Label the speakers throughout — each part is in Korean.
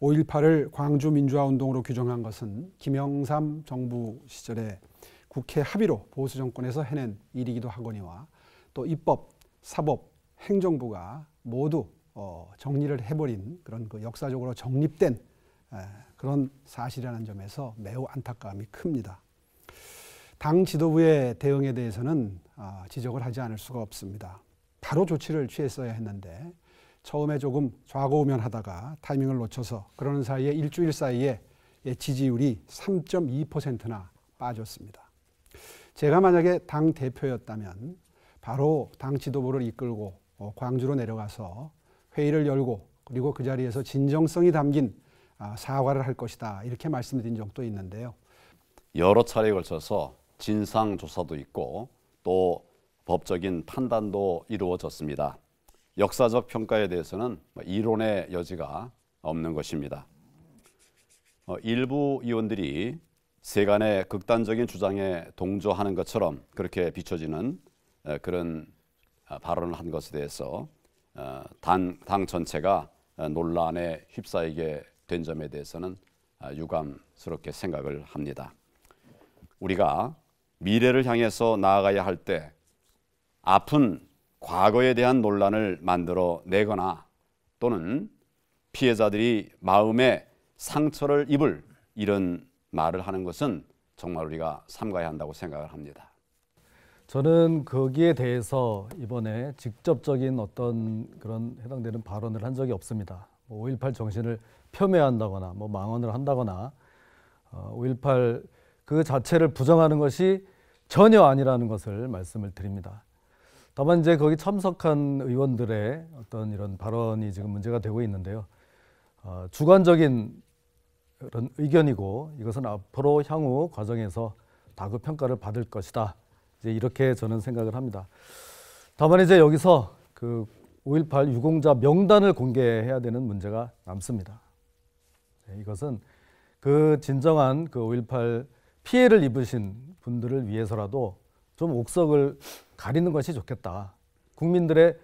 Speaker 1: 5.18을 광주 민주화 운동으로 규정한 것은 김영삼 정부 시절에 국회 합의로 보수 정권에서 해낸 일이기도 하거니와 또 입법, 사법, 행정부가 모두 어, 정리를 해버린 그런 그 역사적으로 정립된 에, 그런 사실이라는 점에서 매우 안타까움이 큽니다. 당 지도부의 대응에 대해서는 아, 지적을 하지 않을 수가 없습니다. 바로 조치를 취했어야 했는데 처음에 조금 좌고우면 하다가 타이밍을 놓쳐서 그러는 사이에 일주일 사이에 지지율이 3.2%나 빠졌습니다. 제가 만약에 당 대표였다면 바로 당 지도부를 이끌고 어, 광주로 내려가서 회의를 열고 그리고 그 자리에서 진정성이 담긴 아, 사과를 할 것이다 이렇게 말씀드린 적도 있는데요.
Speaker 2: 여러 차례에 걸쳐서 진상 조사도 있고 또 법적인 판단도 이루어졌습니다. 역사적 평가에 대해서는 뭐 이론의 여지가 없는 것입니다. 어, 일부 의원들이 세간의 극단적인 주장에 동조하는 것처럼 그렇게 비춰지는 그런 아, 발언을 한 것에 대해서 어, 당, 당 전체가 논란에 휩싸이게 된 점에 대해서는 아, 유감스럽게 생각을 합니다. 우리가 미래를 향해서 나아가야 할 때 아픈 과거에 대한 논란을 만들어 내거나 또는 피해자들이 마음에 상처를 입을 이런 말을 하는 것은 정말 우리가 삼가야 한다고 생각을 합니다.
Speaker 3: 저는 거기에 대해서 이번에 직접적인 어떤 그런 해당되는 발언을 한 적이 없습니다. 5.18뭐 정신을 폄훼한다거나 뭐 망언을 한다거나 5.18 어, 그 자체를 부정하는 것이 전혀 아니라는 것을 말씀을 드립니다. 다만 이제 거기 참석한 의원들의 어떤 이런 발언이 지금 문제가 되고 있는데요. 어, 주관적인 그런 의견이고 이것은 앞으로 향후 과정에서 다급 평가를 받을 것이다. 이제 이렇게 저는 생각을 합니다. 다만 이제 여기서 그 5.18 유공자 명단을 공개해야 되는 문제가 남습니다. 네, 이것은 그 진정한 그 5.18 피해를 입으신 분들을 위해서라도 좀 옥석을 가리는 것이 좋겠다. 국민들의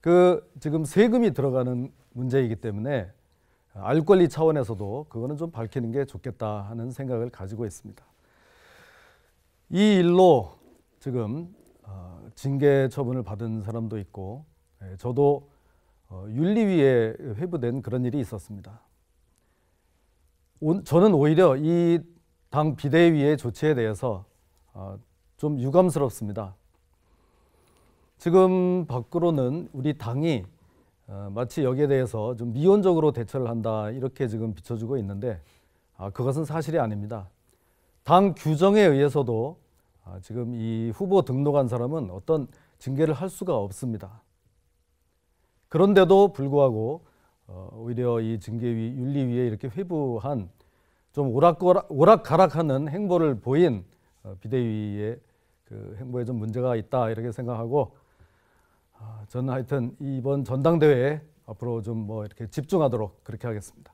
Speaker 3: 그 지금 세금이 들어가는 문제이기 때문에 알 권리 차원에서도 그거는 좀 밝히는 게 좋겠다 하는 생각을 가지고 있습니다. 이 일로 지금 어, 징계 처분을 받은 사람도 있고 예, 저도 어, 윤리위에 회부된 그런 일이 있었습니다. 저는 오히려 이 당 비대위의 조치에 대해서 어, 좀 유감스럽습니다. 지금 밖으로는 우리 당이 어, 마치 여기에 대해서 좀 미온적으로 대처를 한다 이렇게 지금 비춰주고 있는데 아, 그것은 사실이 아닙니다. 당 규정에 의해서도 아, 지금 이 후보 등록한 사람은 어떤 징계를 할 수가 없습니다. 그런데도 불구하고 어, 오히려 이 징계위 윤리위에 이렇게 회부한 좀 오락가락, 오락가락하는 행보를 보인 어, 비대위의 그 행보에 좀 문제가 있다 이렇게 생각하고 아, 저는 하여튼 이번 전당대회에 앞으로 좀 뭐 이렇게 집중하도록 그렇게 하겠습니다.